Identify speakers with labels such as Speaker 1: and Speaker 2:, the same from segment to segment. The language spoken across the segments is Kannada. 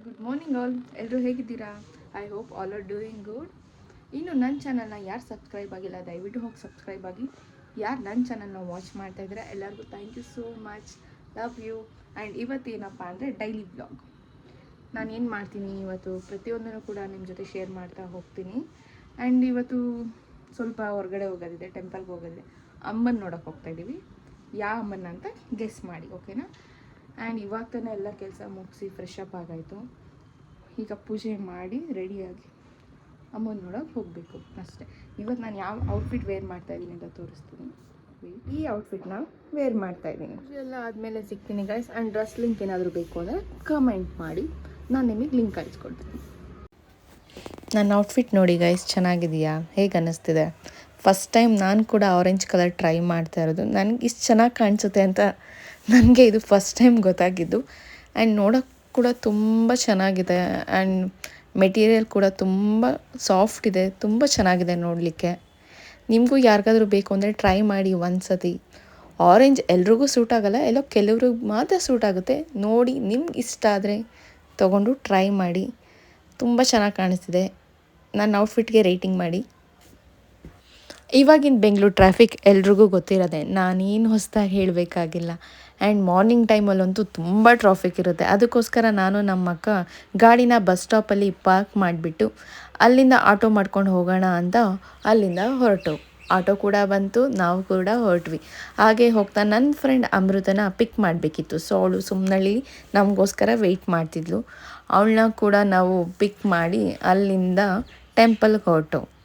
Speaker 1: ಆಲ್ ಎಲ್ಲರೂ ಹೇಗಿದ್ದೀರಾ? I hope all are doing good ಇನ್ನು ನನ್ನ ಚಾನಲ್ನ ಯಾರು ಸಬ್ಸ್ಕ್ರೈಬ್ ಆಗಿಲ್ಲ, ದಯವಿಟ್ಟು ಹೋಗಿ ಸಬ್ಸ್ಕ್ರೈಬ್ ಆಗಿ. ಯಾರು ನನ್ನ ಚಾನಲ್ನ ವಾಚ್ ಮಾಡ್ತಾ ಇದ್ದೀರಾ, ಎಲ್ಲರಿಗೂ thank you so much love you and ಇವತ್ತೇನಪ್ಪ ಅಂದರೆ ಡೈಲಿ ಬ್ಲಾಗ್ ನಾನು ಏನು ಮಾಡ್ತೀನಿ, ಇವತ್ತು ಪ್ರತಿಯೊಂದನ್ನು ಕೂಡ ನಿಮ್ಮ ಜೊತೆ ಶೇರ್ ಮಾಡ್ತಾ ಹೋಗ್ತೀನಿ. ಆ್ಯಂಡ್ ಇವತ್ತು ಸ್ವಲ್ಪ ಹೊರಗಡೆ ಹೋಗೋದಿದೆ ಟೆಂಪಲ್ಗೆ ಹೋಗೋದಿದೆ. ಅಮ್ಮನ ನೋಡೋಕೆ ಹೋಗ್ತಾ ಇದ್ದೀವಿ ಯಾವ ಅಮ್ಮನ ಅಂತ ಗೆಸ್ ಮಾಡಿ ಓಕೆನಾ ಆ್ಯಂಡ್ ಇವಾಗ ತಾನೇ ಎಲ್ಲ ಕೆಲಸ ಮುಗಿಸಿ ಫ್ರೆಶ್ ಅಪ್ ಆಗಾಯಿತು. ಈಗ ಪೂಜೆ ಮಾಡಿ ರೆಡಿಯಾಗಿ ಅಮ್ಮನ ನೋಡೋಕೆ ಹೋಗಬೇಕು ಅಷ್ಟೇ. ಇವತ್ತು ನಾನು ಯಾವ ಔಟ್ಫಿಟ್ ವೇರ್ ಮಾಡ್ತಾ ಇದ್ದೀನಿ ಅಂತ ತೋರಿಸ್ತೀನಿ. ಈ ಔಟ್ಫಿಟ್ನ ವೇರ್ ಮಾಡ್ತಾ ಇದ್ದೀನಿ. ಎಲ್ಲ ಆದಮೇಲೆ ಸಿಗ್ತೀನಿ ಗೈಸ್ ಆ್ಯಂಡ್ ಡ್ರೆಸ್ ಲಿಂಕ್ ಏನಾದರೂ ಬೇಕು ಅಂದರೆ ಕಮೆಂಟ್ ಮಾಡಿ. ನಾನು ನಿಮಗೆ ಲಿಂಕ್ ಕಳಿಸ್ಕೊಡ್ತೀನಿ. ನನ್ನ ಔಟ್ಫಿಟ್ ನೋಡಿ ಗೈಸ್ ಚೆನ್ನಾಗಿದೆಯಾ? ಹೇಗೆ ಅನ್ನಿಸ್ತಿದೆ ಫಸ್ಟ್ ಟೈಮ್ ನಾನು ಕೂಡ ಆರೆಂಜ್ ಕಲರ್ ಟ್ರೈ ಮಾಡ್ತಾ ಇರೋದು. ನನಗೆ ಇಷ್ಟು ಚೆನ್ನಾಗಿ ಕಾಣಿಸುತ್ತೆ ಅಂತ ನನಗೆ ಇದು ಫಸ್ಟ್ ಟೈಮ್ ಗೊತ್ತಾಗಿದ್ದು. ಆ್ಯಂಡ್ ನೋಡೋಕ್ಕೆ ಕೂಡ ತುಂಬ ಚೆನ್ನಾಗಿದೆ. ಆ್ಯಂಡ್ ಮೆಟೀರಿಯಲ್ ಕೂಡ ತುಂಬ ಸಾಫ್ಟ್ ಇದೆ. ತುಂಬ ಚೆನ್ನಾಗಿದೆ ನೋಡಲಿಕ್ಕೆ. ನಿಮಗೂ ಯಾರಿಗಾದರೂ ಬೇಕು ಅಂದರೆ ಟ್ರೈ ಮಾಡಿ ಒಂದು ಸತಿ ಆರೆಂಜ್ ಎಲ್ರಿಗೂ ಸೂಟ್ ಆಗಲ್ಲ, ಎಲ್ಲೋ ಕೆಲವ್ರಿಗೆ ಮಾತ್ರ ಸೂಟ್ ಆಗುತ್ತೆ. ನೋಡಿ, ನಿಮ್ಗೆ ಇಷ್ಟ ಆದರೆ ತೊಗೊಂಡು ಟ್ರೈ ಮಾಡಿ. ತುಂಬ ಚೆನ್ನಾಗಿ ಕಾಣಿಸ್ತಿದೆ. ನನ್ನ ಔಟ್ಫಿಟ್ಗೆ ರೇಟಿಂಗ್ ಮಾಡಿ. ಇವಾಗಿನ ಬೆಂಗಳೂರು ಟ್ರಾಫಿಕ್ ಎಲ್ರಿಗೂ ಗೊತ್ತಿರೋದೆ ನಾನೇನು ಹೊಸದಾಗಿ ಹೇಳಬೇಕಾಗಿಲ್ಲ. ಆ್ಯಂಡ್ ಮಾರ್ನಿಂಗ್ ಟೈಮಲ್ಲಂತೂ ತುಂಬ ಟ್ರಾಫಿಕ್ ಇರುತ್ತೆ. ಅದಕ್ಕೋಸ್ಕರ ನಾನು ನಮ್ಮ ಅಕ್ಕ ಗಾಡಿನ ಬಸ್ ಸ್ಟಾಪಲ್ಲಿ ಪಾರ್ಕ್ ಮಾಡಿಬಿಟ್ಟು ಅಲ್ಲಿಂದ ಆಟೋ ಮಾಡ್ಕೊಂಡು ಹೋಗೋಣ ಅಂತ ಅಲ್ಲಿಂದ ಹೊರಟು. ಆಟೋ ಕೂಡ ಬಂತು, ನಾವು ಕೂಡ ಹೊರಟ್ವಿ. ಹಾಗೆ ಹೋಗ್ತಾ ನನ್ನ ಫ್ರೆಂಡ್ ಅಮೃತನ ಪಿಕ್ ಮಾಡಬೇಕಿತ್ತು. ಸೊ ಅವಳು ಸುಮ್ಮನಳ್ಳಿ ನಮಗೋಸ್ಕರ ವೆಯ್ಟ್ ಮಾಡ್ತಿದ್ಲು. ಅವಳನ್ನ ಕೂಡ ನಾವು ಪಿಕ್ ಮಾಡಿ ಅಲ್ಲಿಂದ ಟೆಂಪಲ್ಗೆ ಹೊರಟು.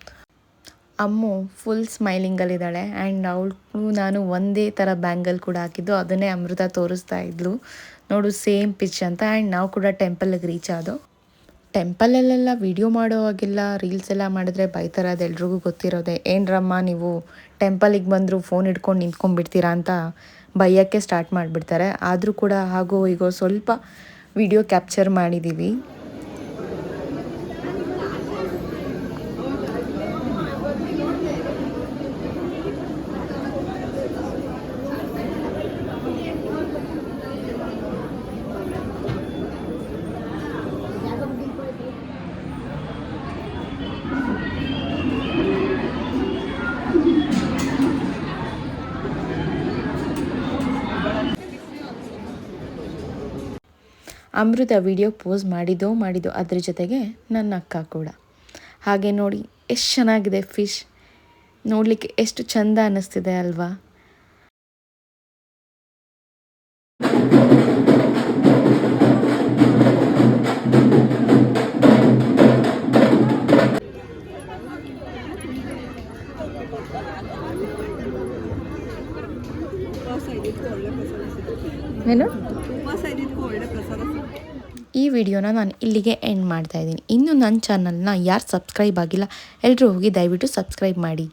Speaker 1: ಅಮ್ಮು ಫುಲ್ ಸ್ಮೈಲಿಂಗಲ್ಲಿದ್ದಾಳೆ ಆ್ಯಂಡ್ ಅವಳು, ನಾನು ಒಂದೇ ಥರ ಬ್ಯಾಂಗಲ್ ಕೂಡ ಹಾಕಿದ್ದು, ಅದನ್ನೇ ಅಮೃತ ತೋರಿಸ್ತಾ ಇದ್ಲು. ನೋಡು ಸೇಮ್ ಪಿಚ್ ಅಂತ. ಆ್ಯಂಡ್ ನಾವು ಕೂಡ ಟೆಂಪಲ್ಗೆ ರೀಚ್ ಆದೋ. ಟೆಂಪಲಲ್ಲೆಲ್ಲ ವಿಡಿಯೋ ಮಾಡೋವಾಗಿಲ್ಲ ರೀಲ್ಸ್ ಎಲ್ಲ ಮಾಡಿದ್ರೆ ಬೈತಾರೆ ಅದು ಎಲ್ರಿಗೂ ಗೊತ್ತಿರೋದೆ. ಏನ್ರಮ್ಮ ನೀವು ಟೆಂಪಲಿಗೆ ಬಂದರೂ ಫೋನ್ ಹಿಡ್ಕೊಂಡು ನಿಂತ್ಕೊಂಡ್ಬಿಡ್ತೀರಾ ಅಂತ ಬೈಯೋಕ್ಕೆ ಸ್ಟಾರ್ಟ್ ಮಾಡಿಬಿಡ್ತಾರೆ. ಆದರೂ ಕೂಡ, ಹಾಗೋ, ಹೀಗೋ ಸ್ವಲ್ಪ ವಿಡಿಯೋ ಕ್ಯಾಪ್ಚರ್ ಮಾಡಿದ್ದೀವಿ ಅಮೃತ ವಿಡಿಯೋ ಪೋಸ್ ಮಾಡಿದ್ದೋ ಮಾಡಿದೋ ಅದ್ರ ಜೊತೆಗೆ ನನ್ನ ಅಕ್ಕ ಕೂಡ. ಹಾಗೆ ನೋಡಿ, ಎಷ್ಟು ಚೆನ್ನಾಗಿದೆ ಫಿಶ್ ನೋಡಲಿಕ್ಕೆ ಎಷ್ಟು ಚಂದ ಅನ್ನಿಸ್ತಿದೆ ಅಲ್ವಾ? ಏನು? ಈ ವಿಡಿಯೋನ ನಾನು ಇಲ್ಲಿಗೆ ಎಂಡ್ ಮಾಡ್ತಾ ಇದ್ದೀನಿ. ಇನ್ನು ನನ್ನ ಚಾನಲ್ನ ಯಾರು ಸಬ್ಸ್ಕ್ರೈಬ್ ಆಗಿಲ್ಲ ಎಲ್ಲರೂ ಹೋಗಿ ದಯವಿಟ್ಟು ಸಬ್ಸ್ಕ್ರೈಬ್ ಮಾಡಿ.